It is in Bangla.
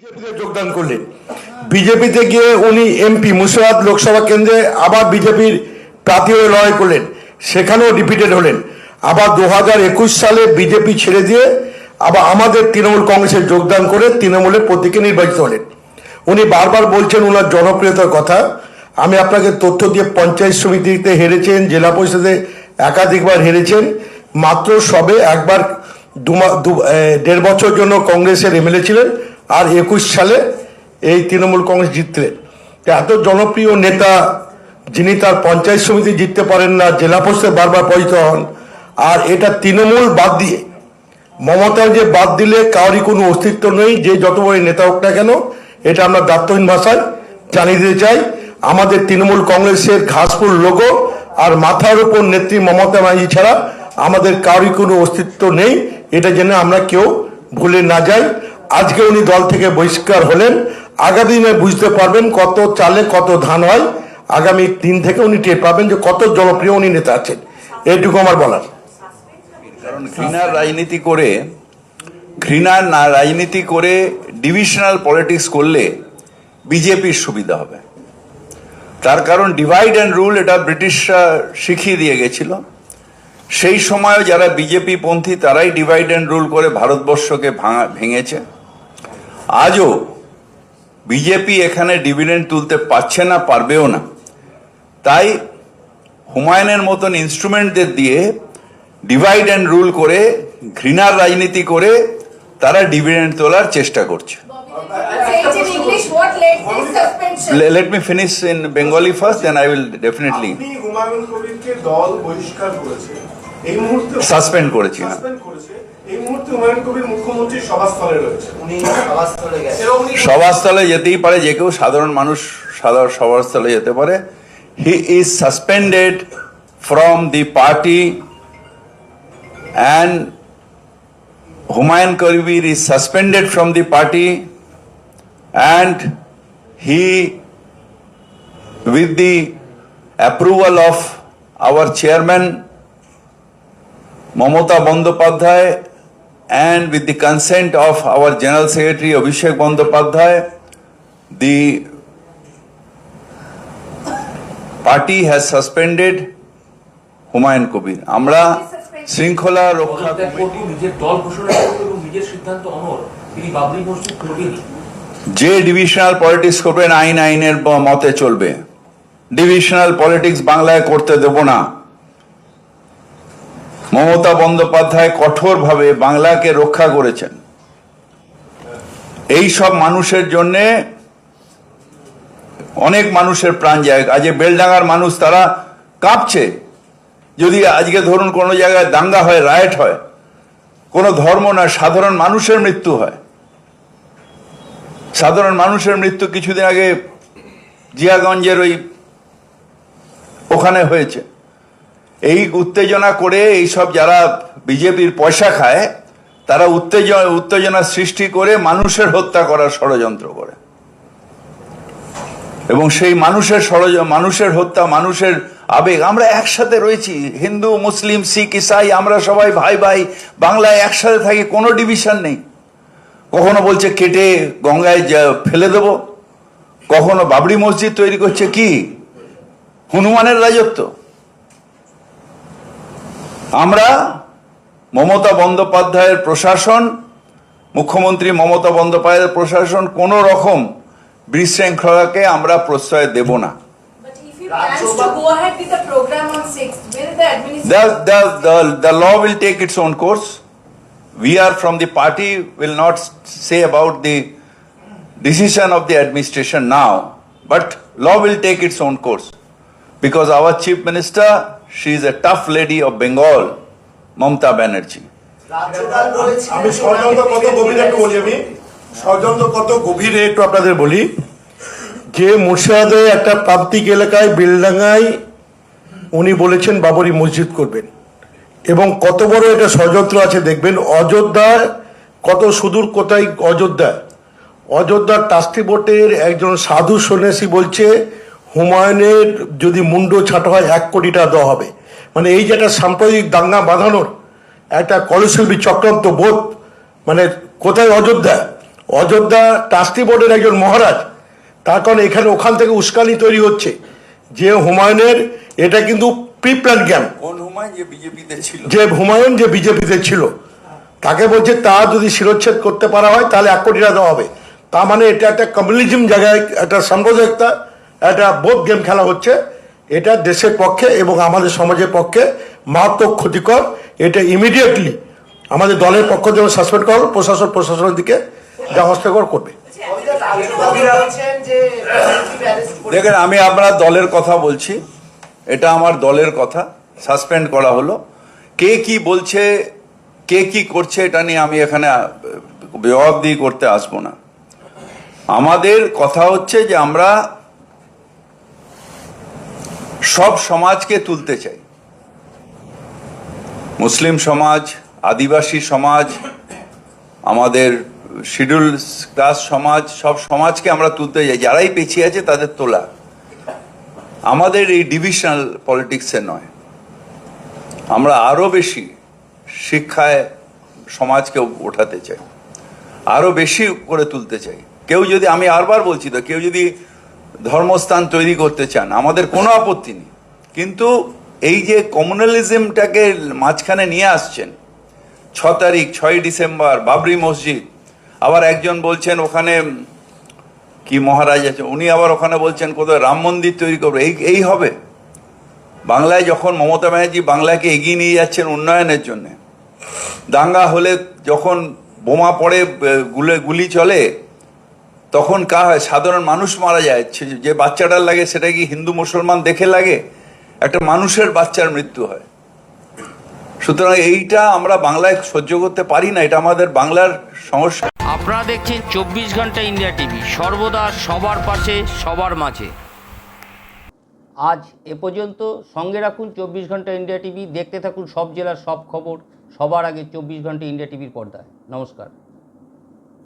বিজেপিতে যোগদান করলেন। বিজেপিতে গিয়ে উনি এমপি মুর্শিদাবাদ লোকসভা কেন্দ্রে আবার বিজেপির প্রার্থী হয়ে লড়াই করলেন। সেখানেও রিপিটেড হলেন। আবার দু হাজার একুশ সালে বিজেপি ছেড়ে দিয়ে আবার আমাদের তৃণমূল কংগ্রেসে যোগদান করে তৃণমূলের প্রতীকে নির্বাচিত হলেন। উনি বারবার বলছেন ওনার জনপ্রিয়তার কথা। আমি আপনাকে তথ্য দিয়ে পঞ্চায়েত সমিতিতে হেরেছেন, জেলা পরিষদে একাধিকবার হেরেছেন। মাত্র সবে একবার দু- দেড় বছর জন্য কংগ্রেসের এমএলএ ছিলেন। আর একুশ সালে এই তৃণমূল কংগ্রেস জিতলেন তো এত জনপ্রিয় নেতা যিনি তার পঞ্চায়েত সমিতি জিততে পারেন না, জেলা পরিষদে বারবার পরিচিত হন, আর এটা তৃণমূল বাদ দিয়ে মমতা যে বাদ দিলে কারোরই কোনো অস্তিত্ব নেই, যে যত বড় নেতা হোক না কেন, এটা আমরা দায়িত্বহীন ভাষায় জানিয়ে দিতে চাই। আমাদের তৃণমূল কংগ্রেসের ঘাসফুল লোগো আর মাথার উপর নেত্রী মমতা ব্যানার্জি ছাড়া আমাদের কারোরই কোনো অস্তিত্ব নেই। এটা যেন আমরা কেউ ভুলে না যাই। আজকে উনি দল থেকে বহিষ্কার হলেন। আগামী দিনে বুঝতে পারবেন কত চালে কত ধান হয়। আগামী দিন থেকে উনি টের পাবেন যে কত জনপ্রিয় উনি নেতা আছেন। এইটুকু আমার বলার। কারণ ঘৃণার রাজনীতি করে, ঘৃণার না রাজনীতি করে ডিভিশনাল পলিটিক্স করলে বিজেপির সুবিধা হবে। তার কারণ ডিভাইড অ্যান্ড রুল এটা ব্রিটিশরা শিখিয়ে দিয়ে গেছিল। সেই সময়ও যারা বিজেপি পন্থী তারাই ডিভাইড অ্যান্ড রুল করে ভারতবর্ষকে ভাঙা, ভেঙেছে। আজও বিজেপি এখানে ডিভিডেন্ড তুলতে পারছে না পারবেও না তাই হুমায়ুনের মতন ইনস্ট্রুমেন্টদের দিয়ে ডিভাইড অ্যান্ড রুল করে ঘৃণার রাজনীতি করে তারা ডিভিডেন্ড তোলার চেষ্টা করছে? Let me finish in Bengali first then I will definitely suspend করেছি না সাসপেন্ড করেছে এই মুহূর্তে হুমায়ুন কবির মুখ্যমন্ত্রীর সভাস্থলে রয়েছে। উনি সভাস্থলে গেছেন। সভাস্থলে যেতেই পারে যে কেউ সাধারণ মানুষ সাধারণ সভাস্থলে যেতে পারে। He is suspended from the party and Humayun Kabir is suspended from the party and he with the approval of our chairman Mamata Bandyopadhyay and with the consent of our General Secretary Abhishek Bandyopadhyay, the party has suspended Humayun Kabir আমরা শৃঙ্খলা রক্ষা যে ডিভিশনাল পলিটিক্স করবেন আইন আইনের মতে চলবে। ডিভিশনাল পলিটিক্স বাংলায় করতে দেব না। মমতা বন্দ্যোপাধ্যায় কঠোরভাবে বাংলাকে রক্ষা করেছেন। এই সব মানুষের জন্য অনেক মানুষের প্রাণ যায়। আজকে বেলডাঙ্গার মানুষ তারা কাঁপছে। যদি আজকে ধরুন কোনো জায়গায় দাঙ্গা হয়, রায়ট হয়, কোনো ধর্ম না, সাধারণ মানুষের মৃত্যু হয়। সাধারণ মানুষের মৃত্যু কিছুদিন আগে জিয়াগঞ্জের ওই ওখানে হয়েছে। এই উত্তেজনা করে এই সব যারা বিজেপির পয়সা খায়, তারা উত্তেজনা উত্তেজনা সৃষ্টি করে মানুষের হত্যা করার ষড়যন্ত্র করে। এবং সেই মানুষের ষড়য, মানুষের হত্যা, মানুষের আবেগ, আমরা একসাথে রয়েছি। হিন্দু, মুসলিম, শিখ, ইসাই, আমরা সবাই ভাই ভাই, বাংলায় একসাথে থাকি, কোনো ডিভিশন নেই। কখনো বলছে কেটে গঙ্গায় ফেলে দেব। কখনো বাবরি মসজিদ তৈরি করছে কি? হনুমানের রাজত্ব। আমরা মমতা বন্দ্যোপাধ্যায়ের প্রশাসন মুখ্যমন্ত্রী মমতা বন্দ্যোপাধ্যায়ের প্রশাসন কোন রকম বিশৃঙ্খলাকে আমরা প্রশ্রয় দেব না। Decision of the administration now but law will take its own course because our chief minister she is a tough lady of Bengal, Mamta Banerjee. আমি ষড়যন্ত্র কত গভীরে একটু বলি আমি? ষড়যন্ত্র কত গভীরে একটু আপনাদের বলি? যে মুর্শিদাবাদে একটা প্রান্তিক এলাকায় বেলডাঙ্গায় উনি বলেছেন বাবরি মসজিদ করবেন। এবং কত বড় এটা ষড়যন্ত্র আছে দেখবেন অযোধ্যায় কত সুদূর কোথায় অযোধ্যা? অযোধ্যার ট্রাস্টি বোর্ডের একজন সাধু সন্ন্যাসী বলছে হুমায়ুনের যদি মুন্ড ছাটা হয় এক কোটি টাকা দেওয়া হবে। মানে এই যে একটা সাম্প্রদায়িক দাঙ্গা বাঁধানোর একটা কলশিল্পী চক্রান্ত বোধ মানে কোথায় অযোধ্যা? অযোধ্যা ট্রাস্টি বোর্ডের একজন মহারাজ তার কারণে এখানে ওখান থেকে উস্কানি তৈরি হচ্ছে। যে হুমায়ুনের এটা কিন্তু প্রি প্ল্যান জ্ঞান হুমায়ুন? যে বিজেপিতে যে হুমায়ুন যে বিজেপিতে ছিল। তাকে বলছে তা যদি শিরোচ্ছেদ করতে পারা হয় তাহলে এক কোটি টাকা দেওয়া হবে। তার মানে এটা একটা কমিউনিজম জায়গায় একটা সাম্প্রদায়িকতা একটা বোধ গেম খেলা হচ্ছে। এটা দেশের পক্ষে এবং আমাদের সমাজের পক্ষে মারাত্মক ক্ষতিকর। এটা ইমিডিয়েটলি আমাদের দলের পক্ষ থেকে সাসপেন্ড করা প্রশাসন, প্রশাসনের দিকে যা হস্তক্ষেপ করবে। দেখেন, আমি আপনার দলের কথা বলছি। এটা আমার দলের কথা। সাসপেন্ড করা হলো। কে কি বলছে, কে কি করছে, এটা নিয়ে আমি এখানে জবাবদিহি করতে আসব না। আমাদের কথা হচ্ছে যে আমরা সব সমাজকে তুলতে চাই। মুসলিম সমাজ, আদিবাসী সমাজ, আমাদের শিডিউল ক্লাস সমাজ, সব সমাজকে আমরা তুলতে যাই যারাই পেছিয়ে আছে তাদের তোলা। আমাদের এই ডিভিশনাল পলিটিক্সে নয়। আমরা আরও বেশি শিক্ষায় সমাজকে ওঠাতে চাই। আরও বেশি করে তুলতে চাই। কেউ যদি, আমি আরবার বলছি তো, কেউ যদি ধর্মস্থান তৈরি করতে চান, আমাদের কোনো আপত্তি নেই। কিন্তু এই যে কমিউনালিজমটাকে মাঝখানে নিয়ে আসছেন, ছ তারিখ, ছয় ডিসেম্বর, বাবরি মসজিদ, আবার একজন বলছেন ওখানে, কি মহারাজ আছে উনি আবার ওখানে বলছেন কোথাও রাম মন্দির তৈরি করবে, এই এই হবে। বাংলায় যখন মমতা ব্যানার্জি বাংলাকে এগিয়ে নিয়ে যাচ্ছেন উন্নয়নের জন্য, দাঙ্গা হলে যখন বোমা পড়ে গুলে, গুলি চলে তখন কা হয়? সাধারণ মানুষ মারা যায়। যে বাচ্চাটার লাগে সেটা কি হিন্দু মুসলমান দেখে লাগে? একটা মানুষের বাচ্চার মৃত্যু হয়। সুতরাং এইটা আমরা বাংলায় সহ্য করতে পারি না। এটা আমাদের বাংলার সমস্যা আপনারা দেখছেন চব্বিশ ঘণ্টা ইন্ডিয়া টিভি। সর্বদা সবার পাশে সবার মাঝে। আজ এ পর্যন্ত সঙ্গে রাখুন চব্বিশ ঘণ্টা ইন্ডিয়া টিভি। দেখতে থাকুন সব জেলার সব খবর। সবার আগে চব্বিশ ঘণ্টা ইন্ডিয়া টিভির পর্দায়। নমস্কার।